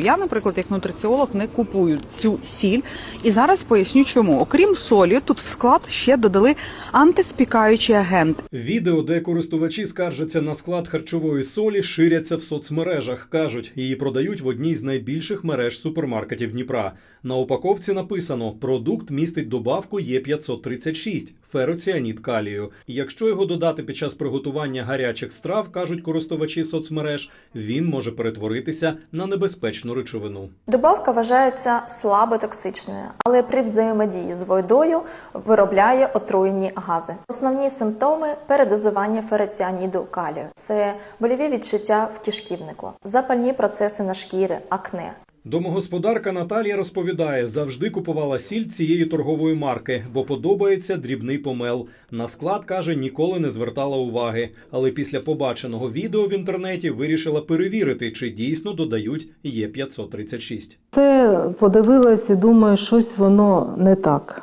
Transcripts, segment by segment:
Я, наприклад, як нутриціолог, не купую цю сіль. І зараз поясню, чому. Окрім солі, тут в склад ще додали антиспікаючий агент. Відео, де користувачі скаржаться на склад харчової солі, ширяться в соцмережах. кажуть, її продають в одній з найбільших мереж супермаркетів Дніпра. На упаковці написано: продукт містить добавку Є536 фероціаніт калію. І якщо його додати під час приготування гарячих страв, кажуть користувачі соцмереж, він може перетворитися на небезпечну речовину. Добавка вважається слаботоксичною, але при взаємодії з водою виробляє отруєні гази. Основні симптоми передозування фераціаніду калію це больові відчуття в кишківнику, запальні процеси на шкірі, акне. Домогосподарка Наталія розповідає, завжди купувала сіль цієї торгової марки, бо подобається дрібний помел. На склад каже, ніколи не звертала уваги. Але після побаченого відео в інтернеті вирішила перевірити, чи дійсно додають Є536. Це подивилась і думаю, щось воно не так.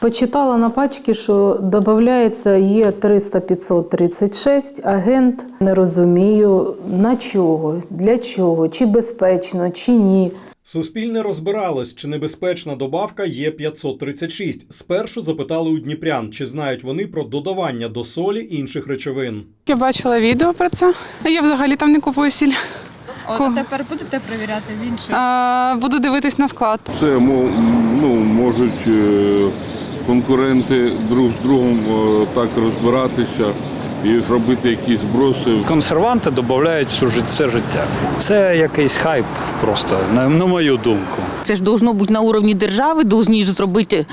Почитала на пачці, що додається є 300-536, агент не розумію на чого, для чого, чи безпечно, чи ні. Суспільне розбиралось, чи небезпечна добавка є 536. Спершу запитали у дніпрян, чи знають вони про додавання до солі інших речовин. Я бачила відео про це. Я взагалі там не купую сіль. От, тепер будете перевіряти в інших? А, буду дивитись на склад. Це ну, можуть е, конкуренти друг з другом е, так розбиратися і зробити якісь зброси. Консерванти додають все життя. Це якийсь хайп просто, на, на мою думку. Це ж должно бути на уровні держави, повинні ж зробити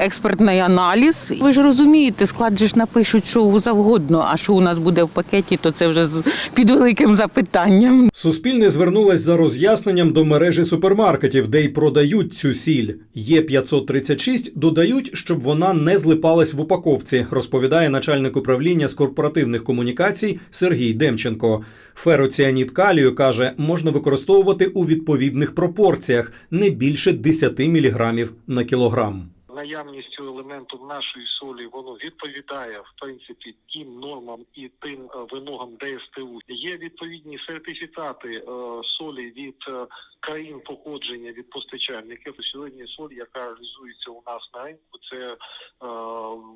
експертний аналіз. Ви ж розумієте, склад же ж напишуть, що завгодно, а що у нас буде в пакеті, то це вже під великим запитанням. Суспільне звернулось за роз'ясненням до мережі супермаркетів, де й продають цю сіль. Є 536 додають, щоб вона не злипалась в упаковці, розповідає начальник управління з корпоративних комунікацій Сергій Демченко. Фероціаніт калію каже, можна використовувати у відповідних пропорціях не більше 10 мг на кілограм. Наявністю елементу нашої солі воно відповідає в принципі тим нормам і тим е, вимогам ДСТУ. Є відповідні сертифікати е, солі від е, країн походження від постачальників. Сьогодні соль, яка реалізується у нас на ринку, це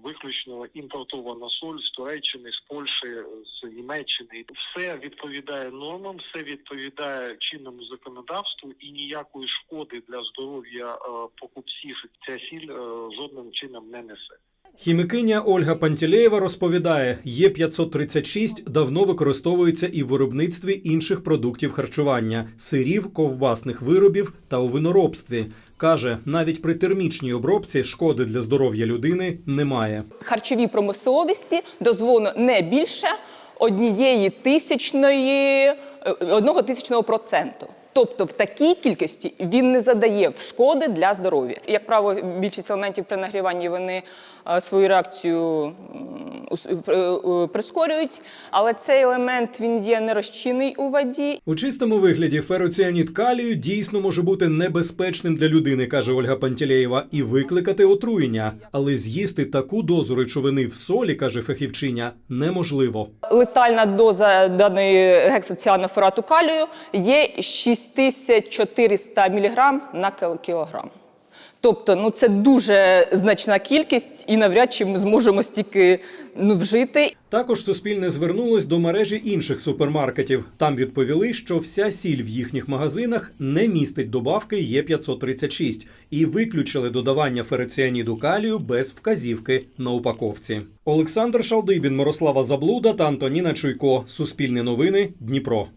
виключно імпортована соль з Туреччини, з Польщі, з Німеччини. Все відповідає нормам, все відповідає чинному законодавству і ніякої шкоди для здоров'я покупців ця сіль жодним чином не несе. Хімікиня Ольга Пантілеєва розповідає, Є536 давно використовується і в виробництві інших продуктів харчування, сирів, ковбасних виробів та у виноробстві. Каже, навіть при термічній обробці шкоди для здоров'я людини немає. харчовій промисловості дозволено не більше однієї тисячної е, одного тисячного проценту. Тобто в такій кількості він не задає шкоди для здоров'я. Як правило, більшість елементів при нагріванні вони е, свою реакцію прискорюють, але цей елемент він є нерозчинний у воді У чистому вигляді фероціаніт калію дійсно може бути небезпечним для людини, каже Ольга Пантілеєва, і викликати отруєння. Але з'їсти таку дозу речовини в солі, каже фахівчиня, неможливо. Летальна доза даної гексоціаноферату калію є 6400 мг на кіл- кілограм. Тобто, ну це дуже значна кількість, і навряд чи ми зможемо стільки ну, вжити. Також суспільне звернулось до мережі інших супермаркетів. Там відповіли, що вся сіль в їхніх магазинах не містить добавки Є536 і виключили додавання фероціаніду калію без вказівки на упаковці. Олександр Шалдибін, Мирослава Заблуда та Антоніна Чуйко. Суспільне новини Дніпро.